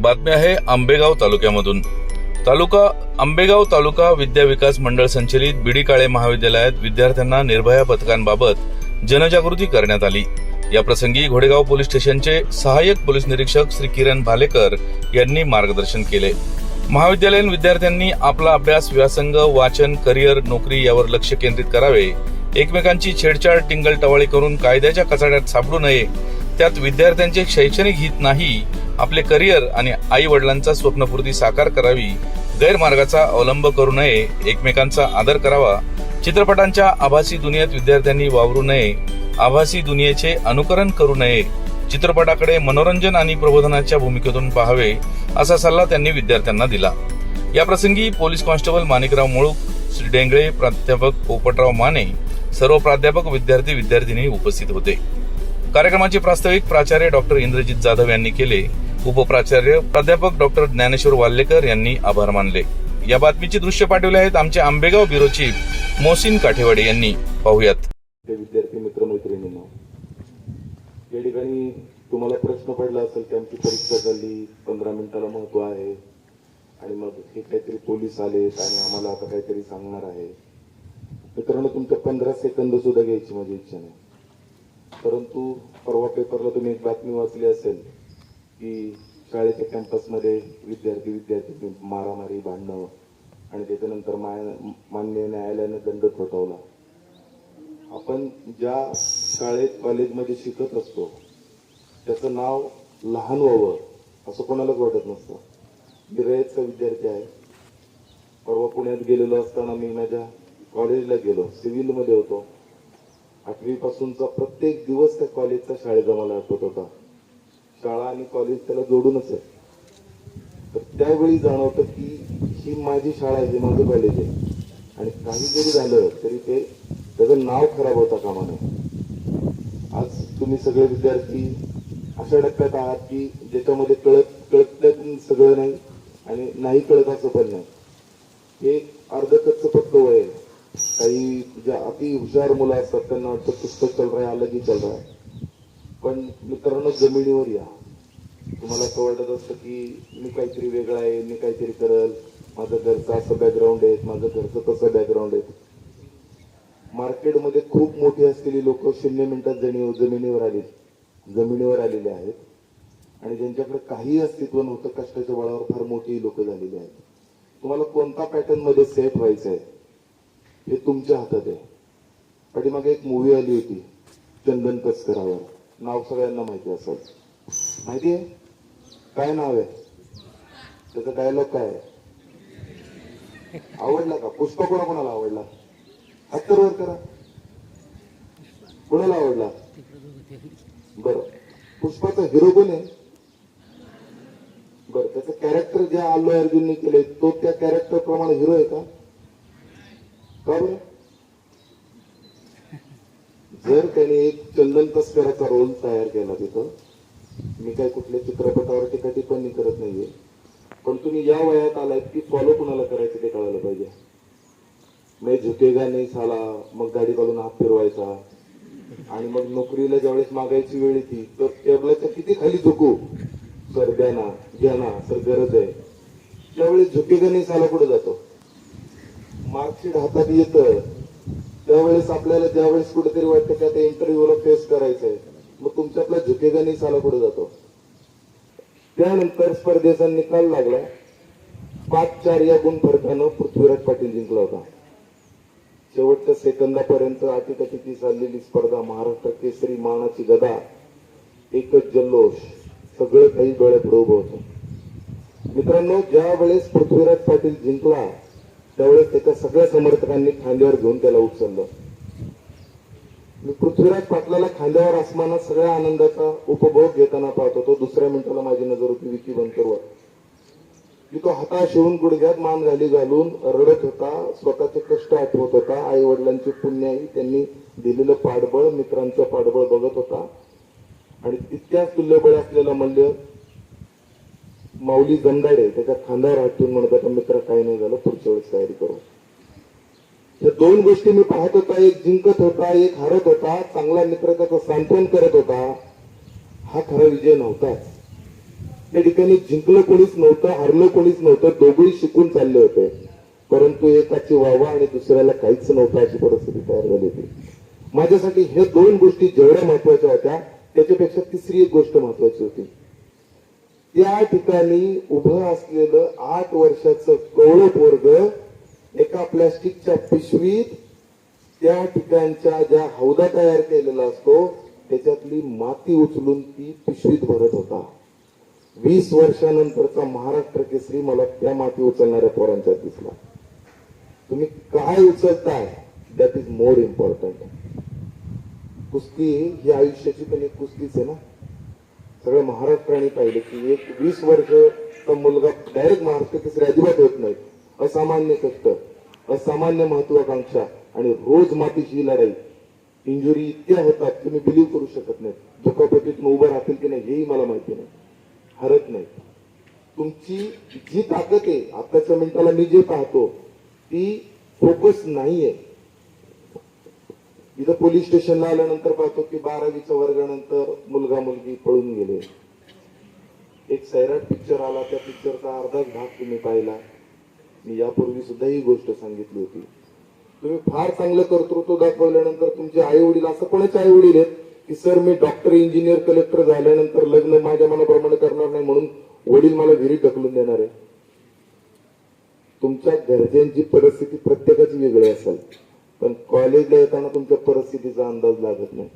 बातमी आहे आंबेगाव तालुक्यामधून. तालुका आंबेगाव तालुका विद्या विकास मंडळ संचलित बीडी काळे महाविद्यालयात विद्यार्थ्यांना निर्भया पथकांबाबत जनजागृती करण्यात आली. या प्रसंगी घोडेगाव पोलीस स्टेशनचे सहाय्यक पोलीस निरीक्षक श्री किरण भालेकर यांनी मार्गदर्शन केले. महाविद्यालयीन विद्यार्थ्यांनी आपला अभ्यास व्यासंग वाचन करिअर नोकरी यावर लक्ष केंद्रित करावे. एकमेकांची छेडछाड टिंगल टवाळी करून कायद्याच्या कचाड्यात सापडू नये. त्यात विद्यार्थ्यांचे शैक्षणिक हित नाही आपले करिअर आणि आई वडिलांचा स्वप्नपूर्ती साकार करावी गैरमार्गाचा अवलंब करू नये एकमेकांचा आदर करावा चित्रपटांच्या आभासी दुनियेत विद्यार्थ्यांनी वावरू नये आभासी दुनियेचे अनुकरण करू नये चित्रपटाकडे मनोरंजन आणि प्रबोधनाच्या भूमिकेतून पाहावे असा सल्ला त्यांनी विद्यार्थ्यांना दिला. या प्रसंगी पोलीस कॉन्स्टेबल माणिकराव मुळूक श्री डेंगळे प्राध्यापक पोपटराव माने सर्व प्राध्यापक विद्यार्थी विद्यार्थिनी उपस्थित होते. कार्यक्रमाचे प्रास्ताविक प्राचार्य डॉक्टर इंद्रजित जाधव यांनी केले. उपप्राचार्य प्राध्यापक डॉक्टर ज्ञानेश्वर वाल्लेकर यांनी आभार मानले. या बातमीची दृश्य पाठवले आहेत आमचे आंबेगाव ब्युरो चीफ मोहसिन काठेवाडे यांनी. पाहुयात. ते विद्यार्थी मित्रमैत्रिणींना या ठिकाणी तुम्हाला प्रश्न पडला असेल की आमची परीक्षा झाली पंधरा मिनिटाला महत्त्व आहे आणि मग हे काहीतरी पोलीस आलेत आणि आम्हाला आता काहीतरी सांगणार आहे. मित्रांनो तुमच्या पंधरा सेकंद सुद्धा घ्यायची माझी इच्छा नाही. परंतु परवा पेपरला तुम्ही एक बातमी वाचली असेल की शाळेच्या कॅम्पसमध्ये विद्यार्थी विद्यार्थी मारामारी भांडणं आणि त्याच्यानंतर माय- मान्य न्यायालयानं दंड ठोठावला. आपण ज्या शाळेत कॉलेजमध्ये शिकत असतो त्याचं नाव लहान व्हावं असं कोणालाच वाटत नसतं. मी रयतचा विद्यार्थी आहे. परवा पुण्यात गेलेलो असताना मी माझ्या कॉलेजला गेलो सिव्हिलमध्ये होतो. आठवीपासूनचा प्रत्येक दिवस त्या कॉलेजचा शाळेचा मला आठवत होता. शाळा आणि कॉलेज त्याला जोडूनच आहे. तर त्यावेळी जाणवतं की ही माझी शाळा आहे माझं कॉलेज आहे. आणि काही जरी झालं तरी ते त्याचं नाव खराब होता कामा नये. आज तुम्ही सगळे विद्यार्थी अशा टप्प्यात आहात की ज्याच्यामध्ये कळत कळत सगळं नाही आणि नाही कळत असं पण नाही. हे अर्ध पक्क वय आहे. काही ज्या अति हुशार मुलं असतात त्यांना वाटतं पुस्तक चल रहा है अलग ही चल रहा. है पण मित्रांनो जमिनीवर या. तुम्हाला असं वाटत असतं की मी काहीतरी वेगळं आहे मी काहीतरी करल. माझं घरचं असं बॅकग्राऊंड आहे माझं घरचं तसं बॅकग्राऊंड आहे. मार्केटमध्ये खूप मोठी असलेली लोक शून्य मिनिटात जणी जमिनीवर आली. जमिनीवर आलेले आहेत. आणि ज्यांच्याकडे काही अस्तित्व नव्हतं कष्टाच्या बळावर फार मोठी लोक झालेली आहेत. तुम्हाला कोणता पॅटर्नमध्ये सेट व्हायचं आहे हे तुमच्या हातात आहे. पाठीमागे एक मूवी आली होती चंदन कसकरावर. नाव सगळ्यांना माहिती असेल माहिती आहे? काय नाव आहे? त्याचा डायलॉग काय आहे? आवडला का? पुष्पा कोणा कोणाला आवडला? हत्तर वर करा. कोणाला आवडला? बर. पुष्पाचा हिरो कोण आहे? बर त्याचं कॅरेक्टर जे आल्लू अर्जुनने केले तो त्या कॅरेक्टर प्रमाणे हिरो आहे का? का बरं? जर त्याने एक चंदन तस्कराचा रोल तयार केला तिथं मी काय कुठल्या चित्रपटावर टीका टिप्पणी करत नाहीये. पण तुम्ही या वयात आलात की फॉलो कुणाला करायचं ते कळायला पाहिजे. मी झुकेगा नाही साला मग गाडी काढून हात फिरवायचा. आणि मग नोकरीला ज्यावेळेस मागायची वेळ येते तर टेबलाच्या किती खाली झुकू? सर द्या ना घ्या ना सर गरज आहे. त्यावेळेस झुकेगा नाही साला कुठे जातो? मार्कशीट हातात येतं. त्यावेळेस आपल्याला ज्यावेळेस कुठेतरी वाटतं की आता इंटरव्ह्यूला फेस करायचंय मग तुमच्यातला झुकेगा नाही साला कुठे जातो. त्यानंतर स्पर्धेचा निकाल लागला पाच चार या गुण फरकानं पृथ्वीराज पाटील जिंकला होता. शेवटच्या सेकंदापर्यंत अतिकतिकी चाललेली स्पर्धा महाराष्ट्र केसरी मानाची गदा एकच जल्लोष सगळं काही डोळ्यापुढे उभं होतं. मित्रांनो ज्या वेळेस पृथ्वीराज पाटील जिंकला त्यावेळेस त्याच्या सगळ्या समर्थकांनी खांद्यावर घेऊन त्याला उचललं. मी पृथ्वीराज पाटलाला खांद्यावर असमानात सगळ्या आनंदाचा उपभोग घेताना पाहत होतो. दुसऱ्या मिनिटाला माझी नजर होती विकी बनकरवर. मी तो हाताश होऊन गुडघ्यात मान घाली घालून रडत होता. स्वतःचे कष्ट आठवत होता. आई वडिलांची पुण्याई त्यांनी दिलेलं पाठबळ मित्रांचं पाठबळ बघत होता. आणि इतक्याच तुल्यबळ असलेलं मल्ल माऊली गंधाडे त्याच्या खांद्यावर राहतून म्हणत आता मित्र काही नाही झालं पुढच्या वेळेस तयारी करू. ह्या दोन गोष्टी मी पाहत होता एक जिंकत होता एक हरत होता चांगला मित्र त्याचं सांत्वन करत होता. हा खरा विजय नव्हताच. त्या ठिकाणी जिंकलं कोणीच नव्हतं हरलं कोणीच नव्हतं दोघंही शिकून चालले होते. परंतु एकाची वावा आणि दुसऱ्याला काहीच नव्हतं अशी परिस्थिती तयार झाली होती. माझ्यासाठी हे दोन गोष्टी जेवढ्या महत्त्वाच्या होत्या त्याच्यापेक्षा तिसरी एक गोष्ट महत्वाची होती. त्या ठिकाणी उभं असलेलं आठ वर्षाचं कवळ पोरग एका प्लॅस्टिकच्या पिशवीत त्या ठिकाणच्या ज्या हौदा तयार केलेला असतो त्याच्यातली माती उचलून ती पिशवीत भरत होता. वीस वर्षानंतरचा महाराष्ट्र केसरी मला त्या माती उचलणाऱ्या पोरांचा दिसला. तुम्ही काय उचलताय? दॅट इज मोर इम्पॉर्टंट कुस्ती ही आयुष्याची पण एक कुस्तीच आहे ना? सगळं महाराष्ट्राने पाहिलं की एक वीस वर्षचा मुलगा डायरेक्ट महाराष्ट्र केसरी अजिबात होत नाही. असामान्य कष्ट असामान्य महत्वाकांक्षा आणि रोज मातीची ही लढाई इंजुरी इतक्या होतात तुम्ही बिलीव करू शकत नाही. दुखापतीतून उभं राहतील की नाही हेही मला माहिती नाही. हरत नाही. तुमची जी ताकद आहे आताच्या मिनिटाला मी जे पाहतो ती फोकस नाहीये. इथं पोलीस स्टेशनला आल्यानंतर पाहतो की बारावीच्या वर्गानंतर मुलगा मुलगी पळून गेले. एक सैराट पिक्चर आला त्या पिक्चरचा अर्धाच भाग तुम्ही पाहिला. मी यापूर्वी सुद्धा ही गोष्ट सांगितली होती. तुम्ही फार चांगलं कर्तृत्व दाखवल्यानंतर तुमचे आई वडील असं कोणाचे आई वडील आहेत की सर मी डॉक्टर इंजिनियर कलेक्टर झाल्यानंतर लग्न माझ्या मनाप्रमाणे करणार नाही म्हणून वडील मला घरी ढकलून देणार आहे? तुमच्या घरच्यांची परिस्थिती प्रत्येकाची वेगळी असेल. पण कॉलेजला येताना तुमच्या परिस्थितीचा अंदाज लागत नाही.